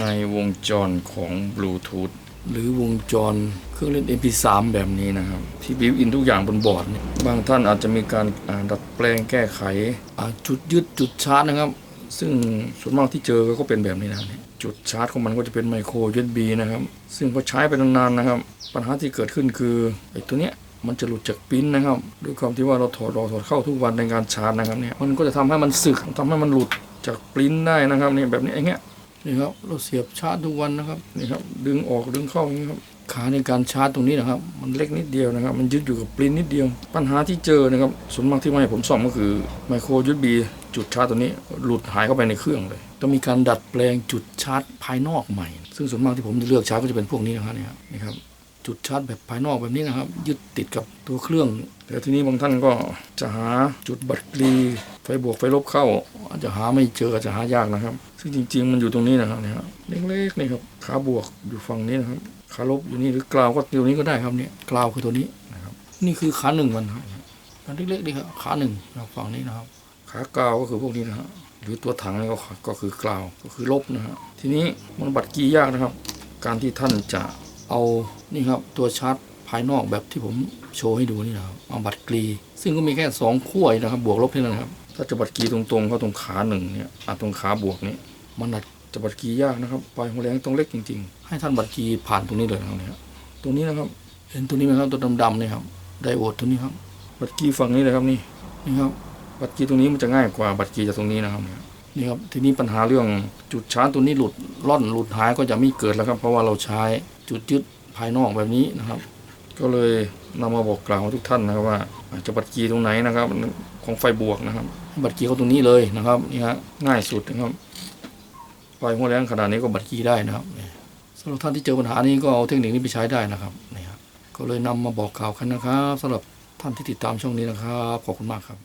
ในวงจรของบลูทูธหรือวงจรเครื่องเล่น MP3 แบบนี้นะครับ ที่บิวอินทุกอย่างบนบอร์ดเนี่ยบางท่านอาจจะมีการดัดแปลงแก้ไขจุดยึดจุดชาร์จนะครับ ซึ่งส่วนมากที่เจอก็เป็นแบบนี้นะจุดชาร์จของมันก็จะเป็นไมโคร USB นะครับ ซึ่งพอใช้ไปนานๆนะครับ ปัญหาที่เกิดขึ้นคือไอ้ตัวเนี้ยมันจะหลุดจากปิ้นนะครับด้วยความที่ว่าเราถอดรอถอดเข้าทุกวันในการชาร์จนะครับเนี่ยมันก็จะทำให้มันสึกทำให้มันหลุดจากปิ้นได้นะครับเนี่ยแบบนี้ไอย่างเงี้ย นี่ครับเราเสียบชาร์จทุกวันนะครับนี่ครับดึงออกดึงเข้าอย่างนี้ครับขาในการชาร์จตรงนี้นะครับ มันเล็กนิดเดียวนะครับ มันยึดอยู่กับปลิ้นนิดเดียว ปัญหาที่เจอนะครับส่วนมากที่มาให้ผมซ่อมก็คือไมโครยูบีจุดชาร์จตัวนี้หลุดหายเข้าไปในเครื่องเลยต้องมีการดัดแปลงจุดชาร์จภายนอกใหม่ ซึ่งส่วนมากที่ผมจะเลือกชาร์จก็จะเป็นพวกนี้นะครับนี่ครับ จุดชาร์จแบบภายนอกแบบนี้นะครับ ยึดติดกับตัวเครื่อง แต่ทีนี้บางท่านก็จะหาจุดบัตรกรีไฟบวกไฟลบเข้า อาจจะหาไม่เจออาจจะหายากนะครับ ซึ่งจริง ๆ มันอยู่ตรงนี้นะครับเนี่ยครับเล็กๆนี่ครับขาบวกอยู่ฝั่งนี้นะครับขาลบอยู่นี่หรือกราวก็ตัวนี้ก็ได้ครับเนี่ยกราวคือตัวนี้นะครับ นี่คือขาหนึ่งมันครับมันเล็กๆนี่ครับขาหนึ่งนะครับฝั่งนี้นะครับ ขากราวก็คือพวกนี้นะฮะหรือตัวถังนี่ก็ก็คือกราวก็คือลบนะฮะทีนี้มันบัตรกียากนะครับ การที่ท่านจะ เอานี่ครับตัวชาร์จภายนอกแบบที่ผมโชว์ให้ดูนี่นะครับเอาบัตรกรี ซึ่งก็มีแค่สองขั้วเองนะครับ บวกลบเท่านั้นครับ ถ้าจะบัตรกรีตรงๆเขาตรงขาหนึ่งเนี่ยอะตรงขาบวกนี้มันอาจจะบัตรกรียากนะครับปลายหัวแรงต้องเล็กจริง ๆ ให้ท่านบัตรกรีผ่านตรงนี้เลยนะครับเนี่ยตรงนี้นะครับเห็นตัวนี้ไหมครับตัวดำๆนี่ครับไดโอดตัวนี้ครับ บัตรกรีฝั่งนี้เลยครับนี่นี่ครับบัตรกีตรงนี้มันจะง่ายกว่าบัตรกีจากตรงนี้นะครับเนี่ย นี่ครับทีนี้ปัญหาเรื่องจุดชาร์จตัวนี้หลุดล่อนหลุดหายก็จะไม่เกิดแล้วครับ เพราะว่าเราใช้จุดยึดภายนอกแบบนี้นะครับ ก็เลยนำมาบอกกล่าวทุกท่านนะครับว่าจะบัตรกีตรงไหนนะครับของไฟบวกนะครับ บัตรกีเขาตรงนี้เลยนะครับนี่ฮะง่ายสุดนะครับไฟหัวแรงขนาดนี้ก็บัตรกีได้นะครับสำหรับท่านที่เจอปัญหานี้ก็เอาเทคนิคนี้ไปใช้ได้นะครับนี่ครับก็เลยนำมาบอกกล่าวกันนะครับสำหรับท่านที่ติดตามช่องนี้นะครับขอบคุณมากครับ